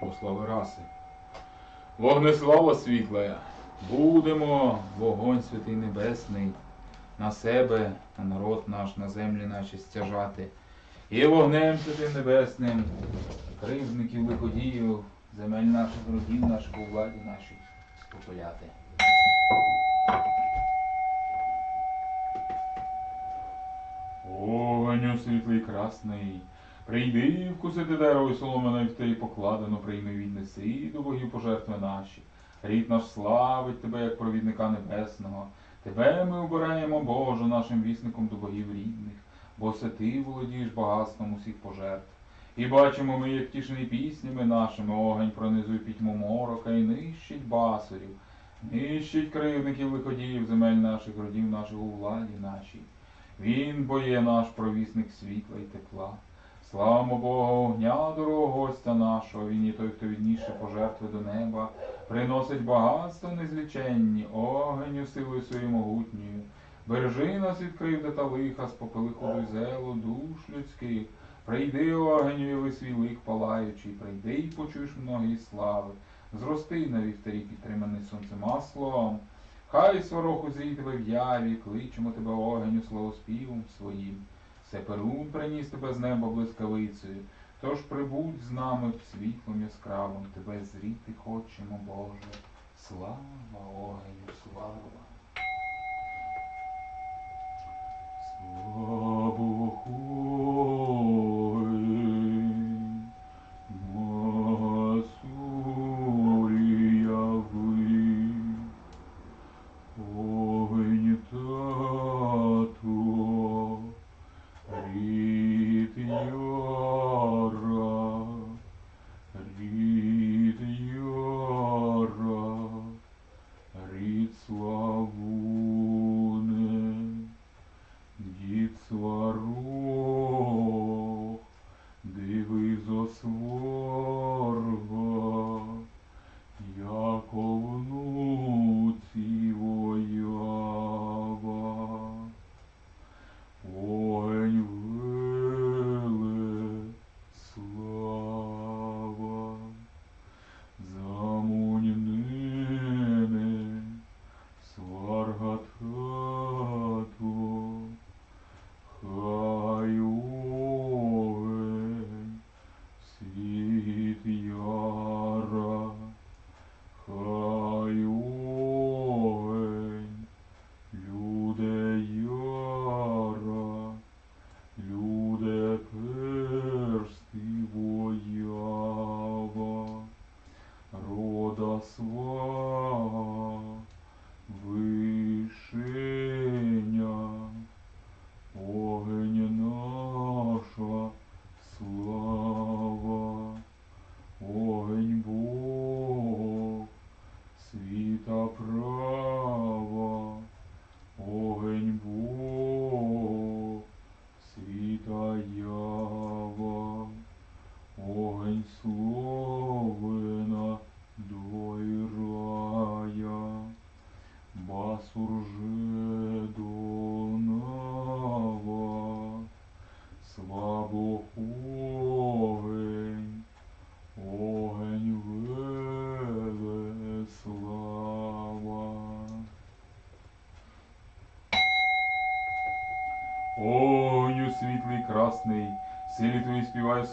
Послави раси. Вогнеслава світла, будемо, вогонь святий небесний, на себе, на народ наш, на землі наші стяжати. І вогнем святим небесним, кривдників, лиходіїв, земель наших родів, наших у владі нашій спопиляти. Огоню світлий красний, прийди вкусити дерево і соломина в й покладено, прийми віднеси до богів пожертви наші. Рід наш славить тебе, як провідника небесного. Тебе ми обираємо, Боже, нашим вісником до богів рідних, бо це ти володієш багатством усіх пожертв. І бачимо ми, як тішені піснями нашими огонь пронизує пітьму морока і нищить басурів, нищить кривдників лиходіїв, земель наших родів наших у владі нашій. Він бо є наш провісник світла і тепла. Славимо Бога, огня дорогого гостя нашого, він є той, хто відніше пожертви до неба, приносить багатство незліченні, огню силою своєю могутньою. Бережи нас від кривди та лиха, спопили ходу зелу, душ людських. Прийди, огню, яви свій лик палаючий, прийди і почуєш многі слави. Зрости на вівтарі, підтриманий сонцем маслом. Хай сварох узрій тебе в яві, кличемо тебе огню славоспівом своїм. Все Перун приніс тебе з неба блискавицею, тож прибудь з нами світлом яскравим, тебе зріти хочемо, Боже. Слава огню, слава. Слабохой,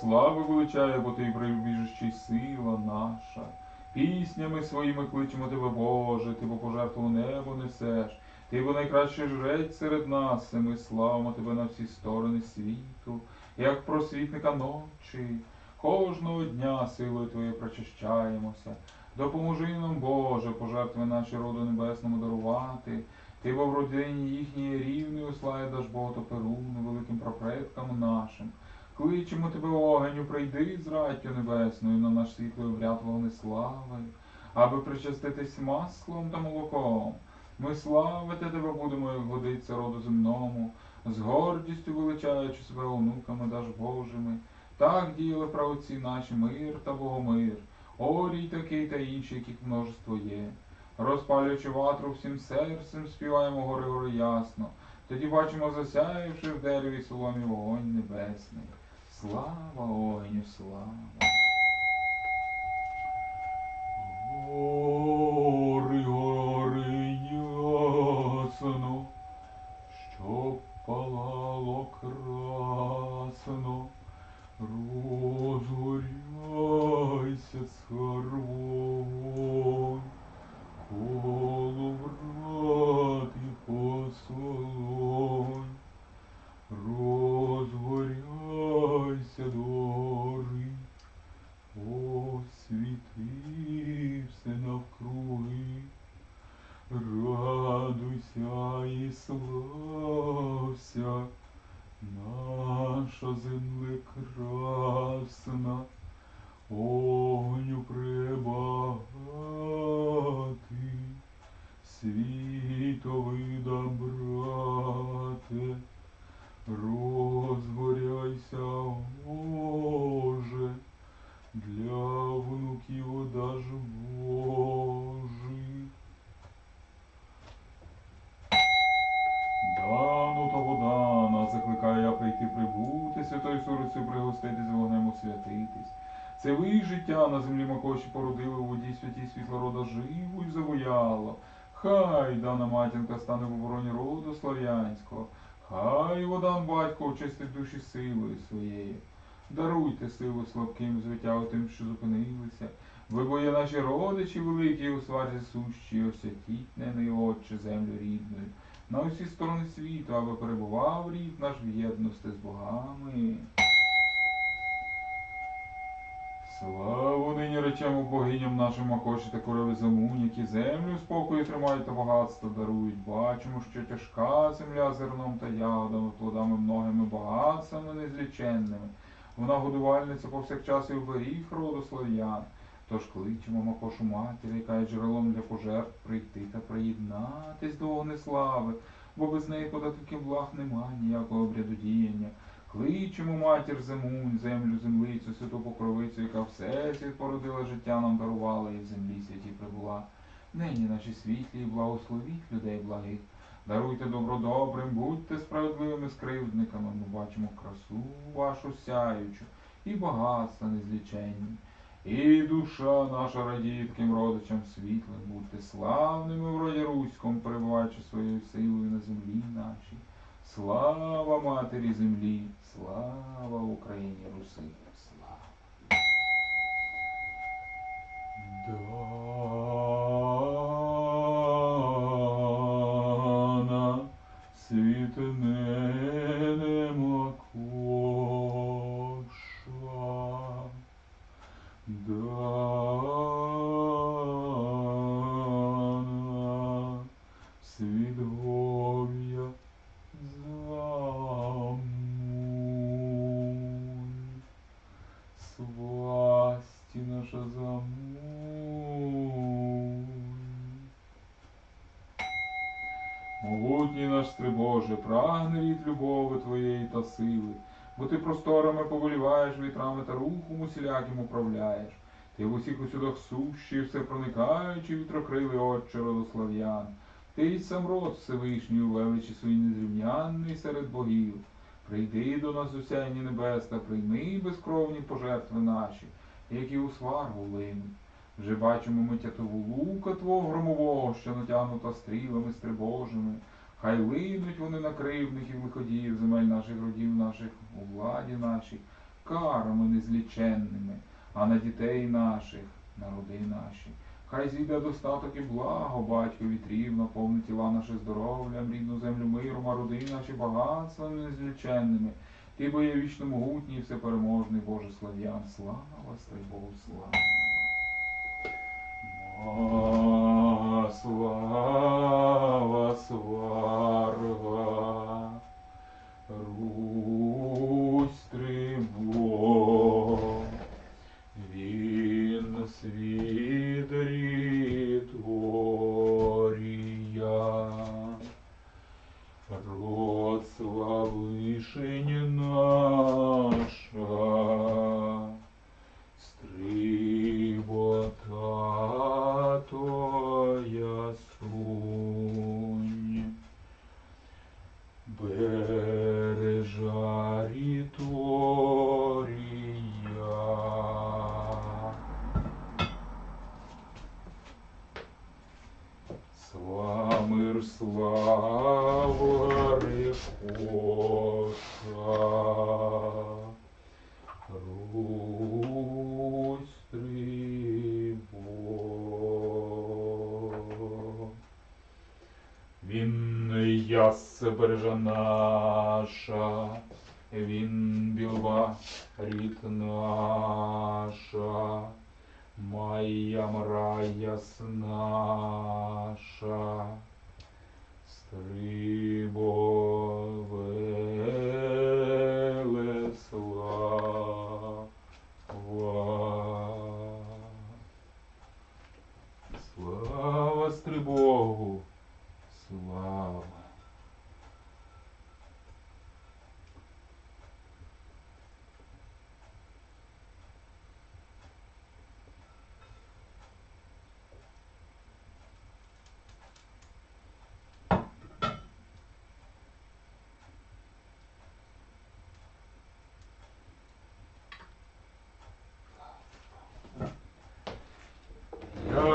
слави величає, бо ти прибіжищий сила наша. Піснями своїми кличемо тебе, Боже, ти бо пожертву небо несеш, ти бо найкращий жрець серед нас, і ми славимо тебе на всі сторони світу, як просвітника ночі. Кожного дня силою твоєю прочищаємося. Допоможи нам, Боже, пожертви наші роду небесному дарувати. Ти бо в родині їхній рівний услає даш Бога Перуну, великим прапредкам нашим. Кличемо тебе, огоню, прийди з раттю небесною на наш світлий обряд вогнеслави, аби причаститись маслом та молоком. Ми славити тебе будемо, як годиться роду земному, з гордістю величаючи себе онуками даж Божими. Так діяли правоці наші мир та богомир, орій такий та інший, яких множество є. Розпалюючи ватру всім серцем, співаємо гори гори ясно. Тоді бачимо засяявши в дереві соломі вогонь небесний. Слава Ой, не слава. О Макоші породили у воді святій світлорода живу і завояло. Хай дана матінка стане в обороні роду слав'янського. Хай водан батько очистить душі силою своєю. Даруйте силу слабким, звитягу тим, що зупинилися. Ви бо є наші родичі великі у сварзі сущі, освятіть нений отче землю рідною. На усі сторони світу, аби перебував рід наш в єдності з богами. Славу нині речемо богиням нашим Макоші та королеві Замунь, які землю спокою тримають та багатство дарують. Бачимо, що тяжка земля зерном та ягодами, плодами многими багатствами незліченними. Вона годувальниця повсякчас і оберіг роду слав'ян. Тож кличемо Макошу матір, яка є джерелом для пожертв, прийти та приєднатись до вогнеслави, бо без неї податки благ нема ніякого обряду діяння. Кличемо матір Земунь, землю, землицю, святу покровицю, яка все світ породила життя нам дарувала і в землі святі прибула. Нині наші світлі і благословіть людей благих. Даруйте добро добрим, будьте справедливими скривдниками. Ми бачимо красу вашу сяючу і багатства незліченні. І душа наша радіє таким родичам світлим, будьте славними в роді Руському, перебуваючи своєю силою на землі нашій. Слава матері землі, слава Україні Руси, слава. Дана світне Могутній наш Стрибоже, прагне від любови Твоєї та сили, бо ти просторами поволіваєш, вітрами та рухом усіляким управляєш. Ти в усіх усюдах сущий, все проникаючи вітрокрилий отче родослав'ян. Ти й сам род Всевишній величі свій незрівнянний серед богів. Прийди до нас усяйні небес та прийми безкровні пожертви наші, які у сваргу линуть. Вже бачимо ми тятову лука твого громового, що натягнута стрілами стрибожими. Хай линуть вони на кривників виходів, земель наших родів наших, у владі нашій, карами незліченними, а на дітей наших, народи наші. Хай зійде достаток і благо, батько вітрів, наповни тіла наші здоров'ям, рідну землю миром, а роди наші багатствами незліченними. Ти бо є вічно могутній, всепереможний Боже слав'ян. Слава, стай Богу, слава. Слава, слава, сварга, Яссе бережа наша, він білба рід наша, моя мра яснаша, стрибо велеслава. Слава стрибогу, слава.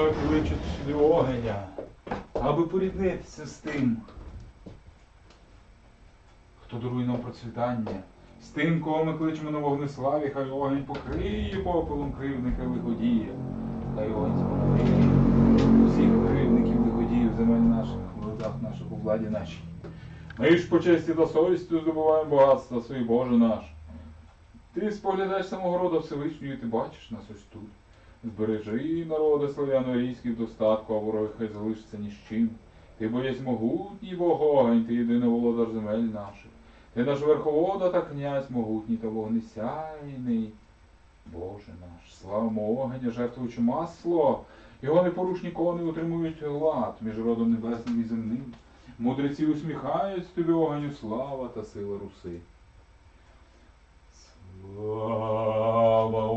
Ми кличемо сюди огеня, аби поріднитися з тим, хто дарує нам процвітання. З тим, кого ми кличемо на вогнеславі, хай огонь покриє попелом кривника лиходія. Хай огонь спокриє всіх кривників лиходіїв земель наших, в родах наших, у владі нашій. Ми ж по честі та совісті здобуваємо багатство свої Боже наш. Ти споглядаєш самого рода Всевишнього, і ти бачиш нас ось тут. Збережи народи славяно-арійських в достатку, а вороги хай залишиться ні з чим. Ти боєсь могутній Бог огонь, ти єдиний володар земель наших. Ти наш верховода та князь могутній та вогнесяйний. Боже наш, славимо огня, жертвуючи масло. Його непорушні кони утримують лад між родом небесним і земним. Мудреці усміхають тобі огню слава та сила руси. Слава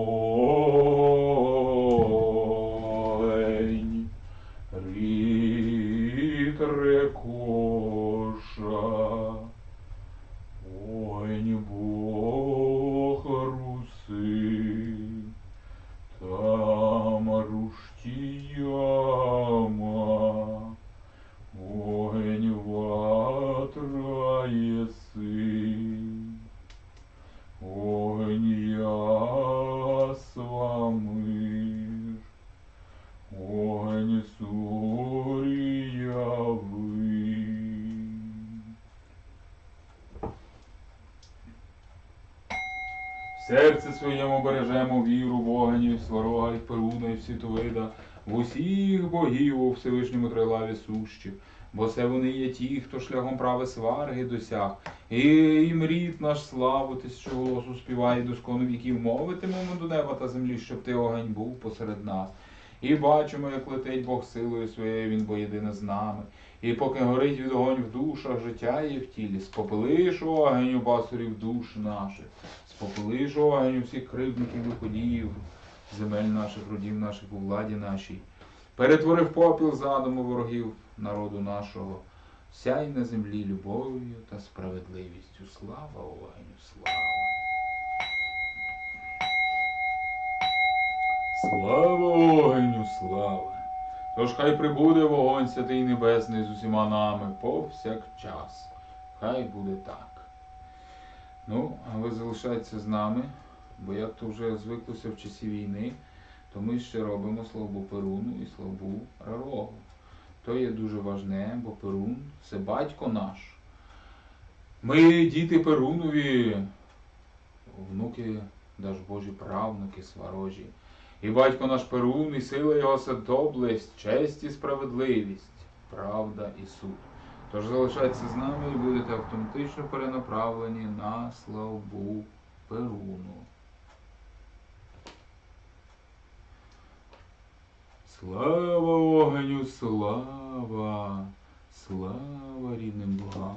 В серці своєму бережемо віру в огонь, в сварога, і Перуна, і в Світовида, в усіх богів у Всевишньому трилаві сущих, бо це вони є ті, хто шляхом прави сварги досяг, і їм рід наш славу тисячу голосу співає доскону віків, мовитимемо до неба та землі, щоб ти огонь був посеред нас. І бачимо, як летить Бог силою своєю, він бо єдине з нами. І поки горить від огонь в душах, життя є в тілі, спопилиш огонь у басурів душ наших, спопилиш огонь у всіх кривдників і ходіїв, земель наших, родів наших у владі нашій. Перетворив попіл задуму ворогів народу нашого. Сяй на землі любов'ю та справедливістю. Слава огню, слава. Слава огню, слава. Тож хай прибуде вогонь святий небесний з усіма нами повсякчас. Хай буде так. Ну, а ви залишайтеся з нами, бо як то вже звиклося в часі війни, то ми ще робимо славу Перуну і славу Рарогу. То є дуже важне, бо Перун це батько наш. Ми діти Перунові, внуки, даж Божі правнуки сварожі. І батько наш Перун, і сила його це доблесть, честь і справедливість, правда і суд. Тож залишайтеся з нами і будете автоматично перенаправлені на славу Перуну. Слава огню, слава, слава рідним богам,